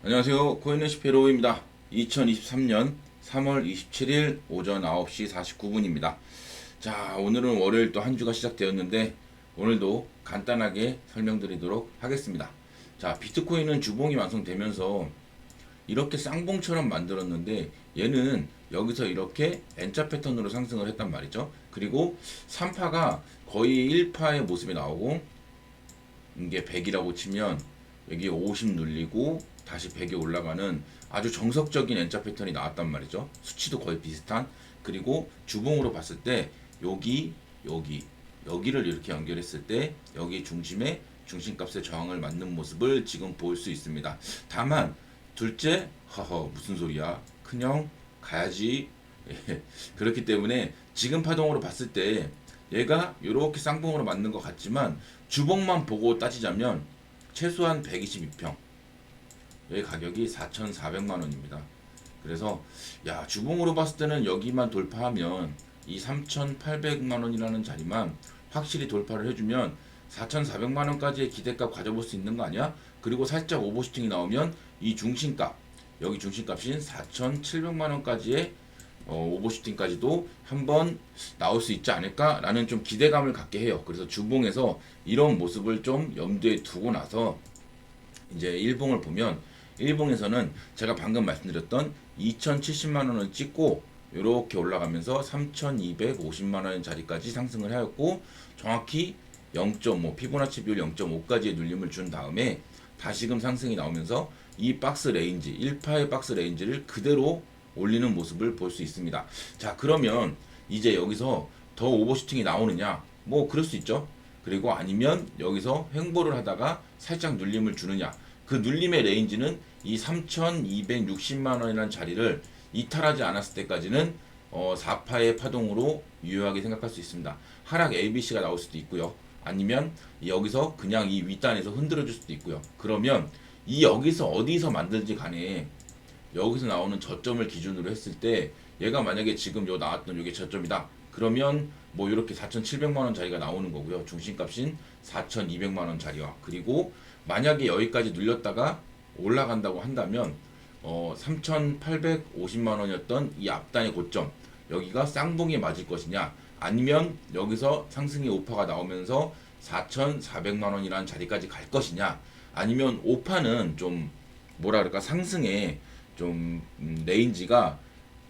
안녕하세요. 코인레시피 로우입니다. 2023년 3월 27일 오전 9시 49분입니다. 자, 오늘은 월요일 또 한 주가 시작되었는데 오늘도 간단하게 설명드리도록 하겠습니다. 자, 비트코인은 주봉이 완성되면서 이렇게 쌍봉처럼 만들었는데 얘는 여기서 이렇게 N자 패턴으로 상승을 했단 말이죠. 그리고 3파가 거의 1파의 모습이 나오고 이게 100이라고 치면 여기 50 눌리고 다시 100에 올라가는 아주 정석적인 N자 패턴이 나왔단 말이죠. 수치도 거의 비슷한 그리고 주봉으로 봤을 때 여기 여기 여기를 이렇게 연결했을 때 여기 중심에 중심값의 저항을 맞는 모습을 지금 볼 수 있습니다. 다만 둘째 허허 무슨 소리야 큰형 가야지 예, 그렇기 때문에 지금 파동으로 봤을 때 얘가 이렇게 쌍봉으로 맞는 것 같지만 주봉만 보고 따지자면 최소한 122평 여기 가격이 4,400만 원입니다. 그래서 야 주봉으로 봤을 때는 여기만 돌파하면 이 3,800만 원이라는 자리만 확실히 돌파를 해주면 4,400만 원까지의 기대값 가져볼 수 있는 거 아니야? 그리고 살짝 오버슈팅이 나오면 이 중심값 여기 중심값인 4,700만 원까지의 어, 오버슈팅까지도 한번 나올 수 있지 않을까라는 좀 기대감을 갖게 해요. 그래서 주봉에서 이런 모습을 좀 염두에 두고 나서 이제 일봉을 보면 일봉에서는 제가 방금 말씀드렸던 2,070만 원을 찍고 이렇게 올라가면서 3,250만 원 자리까지 상승을 하였고 정확히 0.5 피보나치 비율 0.5까지의 눌림을 준 다음에 다시금 상승이 나오면서 이 박스 레인지 1파의 박스 레인지를 그대로 올리는 모습을 볼 수 있습니다. 자 그러면 이제 여기서 더 오버슈팅이 나오느냐 뭐 그럴 수 있죠. 그리고 아니면 여기서 횡보를 하다가 살짝 눌림을 주느냐 그 눌림의 레인지는 이 3,260만 원이라는 자리를 이탈하지 않았을 때까지는 어, 4파의 파동으로 유효하게 생각할 수 있습니다. 하락 ABC가 나올 수도 있고요. 아니면 여기서 그냥 이 윗단에서 흔들어 줄 수도 있고요. 그러면 이 여기서 어디서 만들지 간에 여기서 나오는 저점을 기준으로 했을 때 얘가 만약에 지금 요 나왔던 요게 저점이다. 그러면 뭐 이렇게 4,700만 원 자리가 나오는 거고요. 중심값인 4,200만 원 자리와. 그리고 만약에 여기까지 눌렸다가 올라간다고 한다면 어 3,850만 원이었던 이 앞단의 고점 여기가 쌍봉에 맞을 것이냐? 아니면 여기서 상승의 오파가 나오면서 4,400만 원이라는 자리까지 갈 것이냐? 아니면 오파는 좀 뭐라 그럴까? 상승에 좀 음, 레인지가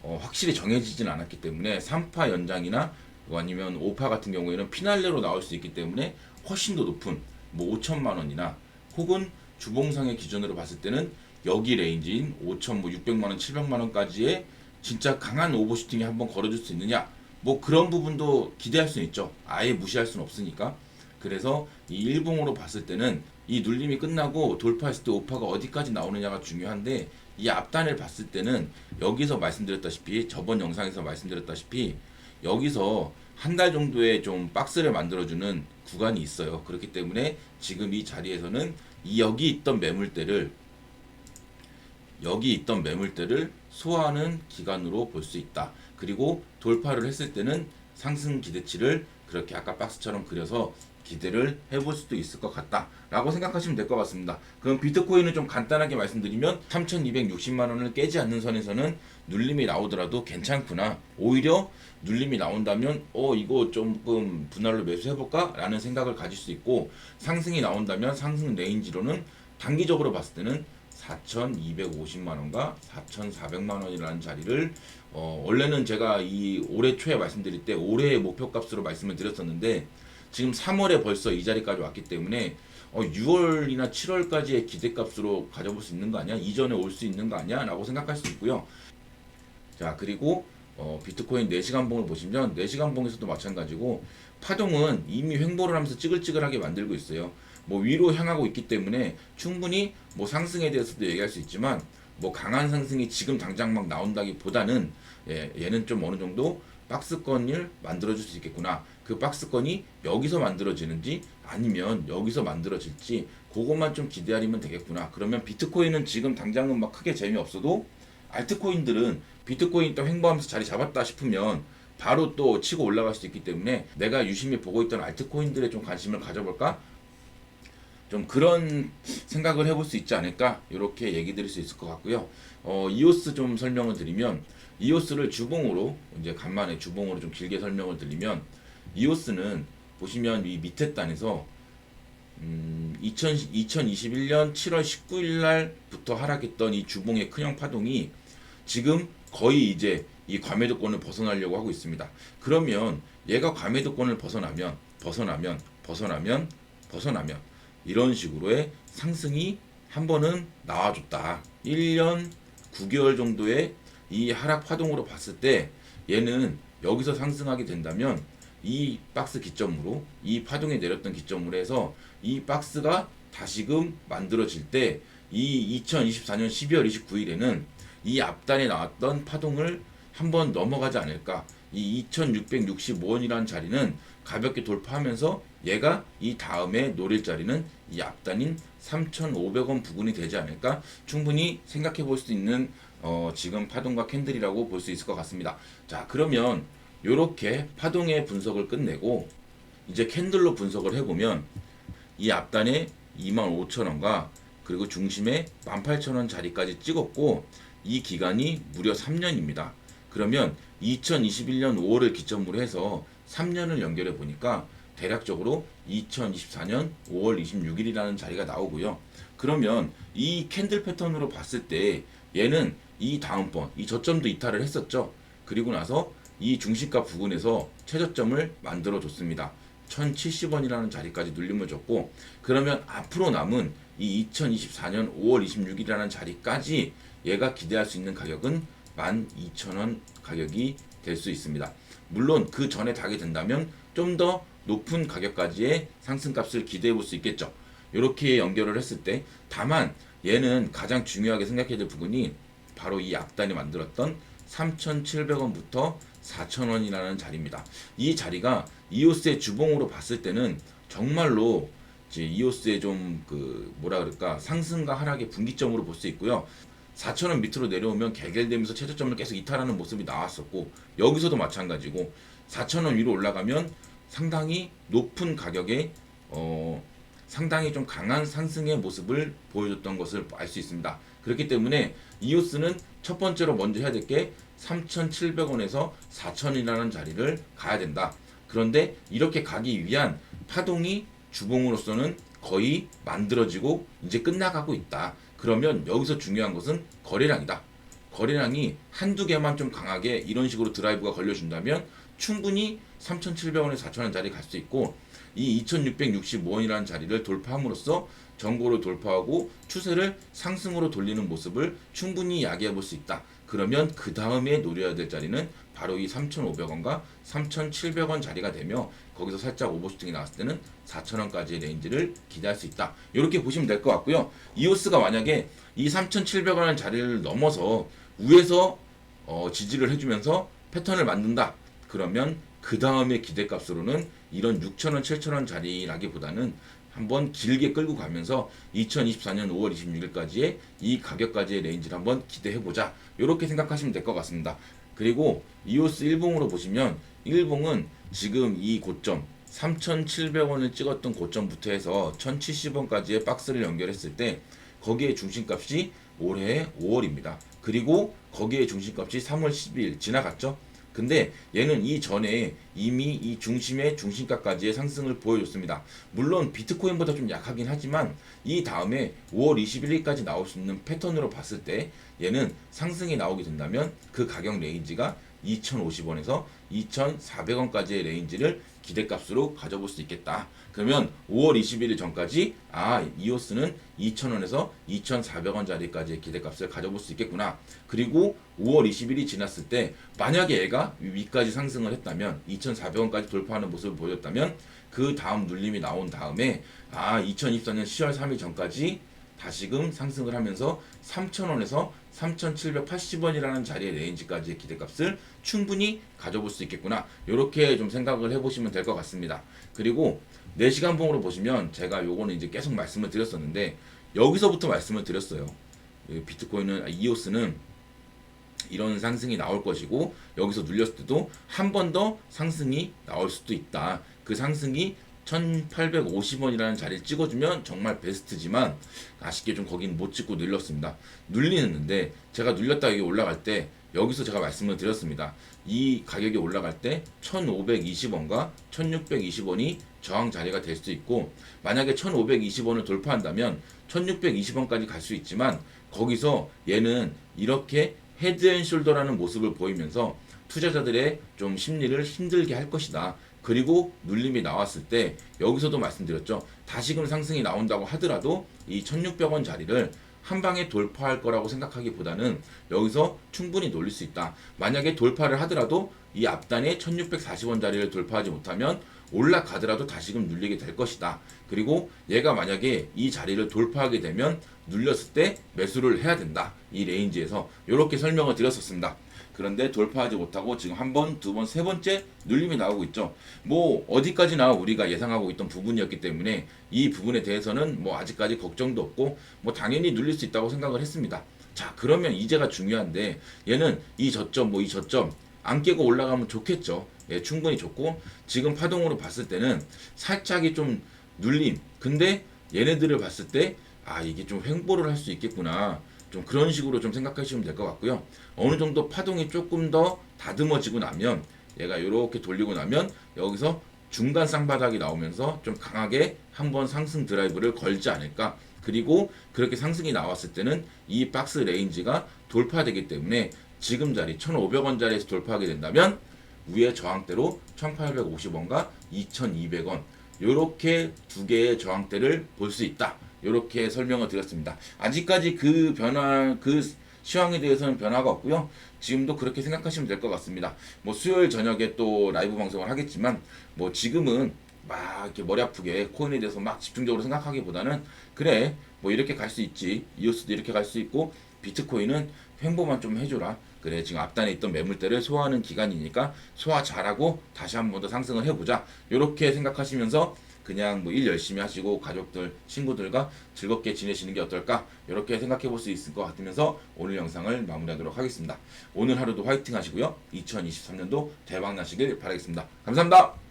어, 확실히 정해지진 않았기 때문에 3파 연장이나 아니면 5파 같은 경우에는 피날레로 나올 수 있기 때문에 훨씬 더 높은 뭐 5천만 원이나 혹은 주봉상의 기준으로 봤을 때는 여기 레인지인 5천 뭐 600만 원, 700만 원까지의 진짜 강한 오버슈팅이 한번 걸어줄 수 있느냐 뭐 그런 부분도 기대할 수는 있죠. 아예 무시할 수는 없으니까. 그래서 이 일봉으로 봤을 때는 이 눌림이 끝나고 돌파했을 때 오파가 어디까지 나오느냐가 중요한데 이 앞단을 봤을 때는 여기서 말씀드렸다시피 저번 영상에서 말씀드렸다시피 여기서 한 달 정도의 좀 박스를 만들어주는 구간이 있어요. 그렇기 때문에 지금 이 자리에서는 이 여기 있던 매물대를 여기 있던 매물대를 소화하는 기간으로 볼 수 있다. 그리고 돌파를 했을 때는 상승 기대치를 그렇게 아까 박스처럼 그려서 기대를 해볼 수도 있을 것 같다라고 생각하시면 될 것 같습니다. 그럼 비트코인은 좀 간단하게 말씀드리면 3,260만 원을 깨지 않는 선에서는 눌림이 나오더라도 괜찮구나. 오히려 눌림이 나온다면 어 이거 조금 분할로 매수해볼까라는 생각을 가질 수 있고 상승이 나온다면 상승 레인지로는 단기적으로 봤을 때는 4,250만 원과 4,400만 원이라는 자리를 어, 원래는 제가 이 올해 초에 말씀드릴 때 올해의 목표값으로 말씀을 드렸었는데 지금 3월에 벌써 이 자리까지 왔기 때문에 어, 6월이나 7월까지의 기대값으로 가져볼 수 있는 거 아니야? 이전에 올 수 있는 거 아니야? 라고 생각할 수 있고요. 자 그리고 어, 비트코인 4시간 봉을 보시면 4시간 봉에서도 마찬가지고 파동은 이미 횡보를 하면서 찌글찌글하게 만들고 있어요. 뭐 위로 향하고 있기 때문에 충분히 뭐 상승에 대해서도 얘기할 수 있지만 뭐 강한 상승이 지금 당장 막 나온다기보다는 예, 얘는 좀 어느 정도 박스권을 만들어줄 수 있겠구나. 그 박스권이 여기서 만들어지는지 아니면 여기서 만들어질지 그것만 좀 기대하면 되겠구나. 그러면 비트코인은 지금 당장은 막 크게 재미없어도 알트코인들은 비트코인 또 횡보하면서 자리 잡았다 싶으면 바로 또 치고 올라갈 수 있기 때문에 내가 유심히 보고 있던 알트코인들에 좀 관심을 가져볼까? 좀 그런 생각을 해볼 수 있지 않을까 이렇게 얘기 드릴 수 있을 것 같고요. 어, 이오스 좀 설명을 드리면 이오스를 주봉으로 이제 간만에 주봉으로 좀 길게 설명을 드리면 이오스는 보시면 이 밑에 단에서 음, 2000, 2021년 7월 19일 날부터 하락했던 이 주봉의 큰형 파동이 지금 거의 이제 이 과매도권을 벗어나려고 하고 있습니다. 그러면 얘가 과매도권을 벗어나면 벗어나면 벗어나면 벗어나면 이런 식으로의 상승이 한 번은 나와줬다. 1년 9개월 정도의 이 하락 파동으로 봤을 때 얘는 여기서 상승하게 된다면 이 박스 기점으로 이 파동이 내렸던 기점으로 해서 이 박스가 다시금 만들어질 때 이 2024년 12월 29일에는 이 앞단에 나왔던 파동을 한번 넘어가지 않을까. 이 2665원이라는 자리는 가볍게 돌파하면서 얘가 이 다음에 노릴 자리는 이 앞단인 3,500원 부근이 되지 않을까 충분히 생각해 볼 수 있는 어, 지금 파동과 캔들이라고 볼 수 있을 것 같습니다. 자, 그러면 이렇게 파동의 분석을 끝내고 이제 캔들로 분석을 해보면 이 앞단에 25,000원과 그리고 중심에 18,000원 자리까지 찍었고 이 기간이 무려 3년입니다. 그러면 2021년 5월을 기점으로 해서 3년을 연결해 보니까 대략적으로 2024년 5월 26일이라는 자리가 나오고요. 그러면 이 캔들 패턴으로 봤을 때 얘는 이 다음번 이 저점도 이탈을 했었죠. 그리고 나서 이 중시가 부근에서 최저점을 만들어 줬습니다. 1070원이라는 자리까지 눌림을 줬고 그러면 앞으로 남은 이 2024년 5월 26일이라는 자리까지 얘가 기대할 수 있는 가격은 12,000원 가격이 될 수 있습니다. 물론 그 전에 닿게 된다면 좀 더 높은 가격까지의 상승값을 기대해 볼 수 있겠죠. 이렇게 연결을 했을 때 다만 얘는 가장 중요하게 생각해야 될 부분이 바로 이 앞단이 만들었던 3,700원부터 4,000원이라는 자리입니다. 이 자리가 이오스의 주봉으로 봤을 때는 정말로 이오스의 좀 그 뭐라 그럴까 상승과 하락의 분기점으로 볼 수 있고요. 4,000원 밑으로 내려오면 개결되면서 최저점을 계속 이탈하는 모습이 나왔었고 여기서도 마찬가지고 4,000원 위로 올라가면 상당히 높은 가격에 어 상당히 좀 강한 상승의 모습을 보여줬던 것을 알 수 있습니다. 그렇기 때문에 이오스는 첫 번째로 먼저 해야 될 게 3,700원에서 4,000이라는 자리를 가야 된다. 그런데 이렇게 가기 위한 파동이 주봉으로서는 거의 만들어지고 이제 끝나가고 있다. 그러면 여기서 중요한 것은 거래량이다. 거래량이 한두 개만 좀 강하게 이런 식으로 드라이브가 걸려준다면 충분히 3,700원에서 4,000원 자리 갈 수 있고 이 2,665원이라는 자리를 돌파함으로써 정고를 돌파하고 추세를 상승으로 돌리는 모습을 충분히 야기해 볼 수 있다. 그러면 그 다음에 노려야 될 자리는 바로 이 3,500원과 3,700원 자리가 되며 거기서 살짝 오버슈팅이 나왔을 때는 4,000원까지의 레인지를 기대할 수 있다. 이렇게 보시면 될 것 같고요. 이오스가 만약에 이 3,700원의 자리를 넘어서 위에서 어, 지지를 해주면서 패턴을 만든다. 그러면 그 다음에 기대값으로는 이런 6,000원, 7,000원 자리라기보다는 한번 길게 끌고 가면서 2024년 5월 26일까지의 이 가격까지의 레인지를 한번 기대해 보자. 이렇게 생각하시면 될 것 같습니다. 그리고 이오스 일봉으로 보시면 일봉은 지금 이 고점 3,700원을 찍었던 고점부터 해서 1,070원까지의 박스를 연결했을 때 거기에 중심값이 올해 5월입니다. 그리고 거기에 중심값이 3월 10일 지나갔죠. 근데 얘는 이전에 이미 이 중심의 중심가까지의 상승을 보여줬습니다. 물론 비트코인보다 좀 약하긴 하지만 이 다음에 5월 21일까지 나올 수 있는 패턴으로 봤을 때 얘는 상승이 나오게 된다면 그 가격 레인지가 2,050원에서 2,400원까지의 레인지를 기대값으로 가져볼 수 있겠다. 그러면 5월 21일 전까지 아 이오스는 2,000원에서 2,400원짜리까지의 기대값을 가져볼 수 있겠구나. 그리고 5월 20일이 지났을 때 만약에 얘가 위까지 상승을 했다면 2,400원까지 돌파하는 모습을 보였다면 그 다음 눌림이 나온 다음에 아 2024년 10월 3일 전까지 다시금 상승을 하면서 3,000원에서 3,780원이라는 자리의 레인지까지의 기대값을 충분히 가져볼 수 있겠구나. 이렇게 좀 생각을 해보시면 될 것 같습니다. 그리고 4시간 봉으로 보시면 제가 요거는 이제 계속 말씀을 드렸었는데 여기서부터 말씀을 드렸어요. 이 비트코인은 아, 이오스는 이런 상승이 나올 것이고 여기서 눌렸을 때도 한 번 더 상승이 나올 수도 있다. 그 상승이 1850원이라는 자리를 찍어주면 정말 베스트지만 아쉽게 좀 거긴 못 찍고 눌렀습니다. 눌리는데 제가 눌렸다 여기 올라갈 때 여기서 제가 말씀을 드렸습니다. 이 가격이 올라갈 때 1520원과 1620원이 저항 자리가 될수 있고 만약에 1520원을 돌파한다면 1620원까지 갈 수 있지만 거기서 얘는 이렇게 헤드앤숄더라는 모습을 보이면서 투자자들의 좀 심리를 힘들게 할 것이다. 그리고 눌림이 나왔을 때 여기서도 말씀드렸죠. 다시금 상승이 나온다고 하더라도 이 1600원 자리를 한 방에 돌파할 거라고 생각하기보다는 여기서 충분히 놀릴 수 있다. 만약에 돌파를 하더라도 이 앞단에 1640원 자리를 돌파하지 못하면 올라가더라도 다시금 눌리게 될 것이다. 그리고 얘가 만약에 이 자리를 돌파하게 되면 눌렸을 때 매수를 해야 된다. 이 레인지에서 이렇게 설명을 드렸었습니다. 그런데 돌파하지 못하고 지금 한 번, 두 번, 세 번째 눌림이 나오고 있죠. 뭐 어디까지나 우리가 예상하고 있던 부분이었기 때문에 이 부분에 대해서는 뭐 아직까지 걱정도 없고 뭐 당연히 눌릴 수 있다고 생각을 했습니다. 자 그러면 이제가 중요한데 얘는 이 저점 뭐 이 저점 안 깨고 올라가면 좋겠죠. 예, 충분히 좋고 지금 파동으로 봤을 때는 살짝이 좀 눌림. 근데 얘네들을 봤을 때 아 이게 좀 횡보를 할 수 있겠구나. 좀 그런 식으로 좀 생각하시면 될 것 같고요. 어느 정도 파동이 조금 더 다듬어지고 나면 얘가 이렇게 돌리고 나면 여기서 중간 쌍바닥이 나오면서 좀 강하게 한번 상승 드라이브를 걸지 않을까. 그리고 그렇게 상승이 나왔을 때는 이 박스 레인지가 돌파되기 때문에 지금 자리 1,500원 자리에서 돌파하게 된다면 위에 저항대로 1,850원과 2,200원 이렇게 두 개의 저항대를 볼 수 있다. 이렇게 설명을 드렸습니다. 아직까지 그 변화 그 시황에 대해서는 변화가 없고요. 지금도 그렇게 생각하시면 될 것 같습니다. 뭐 수요일 저녁에 또 라이브 방송을 하겠지만 뭐 지금은 막 이렇게 머리 아프게 코인에 대해서 막 집중적으로 생각하기보다는 그래 뭐 이렇게 갈 수 있지 이오스도 이렇게 갈 수 있고 비트코인은 횡보만 좀 해줘라 그래 지금 앞단에 있던 매물대를 소화하는 기간이니까 소화 잘하고 다시 한 번 더 상승을 해보자 이렇게 생각하시면서 그냥 뭐 일 열심히 하시고 가족들 친구들과 즐겁게 지내시는 게 어떨까? 이렇게 생각해 볼 수 있을 것 같으면서 오늘 영상을 마무리하도록 하겠습니다. 오늘 하루도 화이팅 하시고요. 2023년도 대박 나시길 바라겠습니다. 감사합니다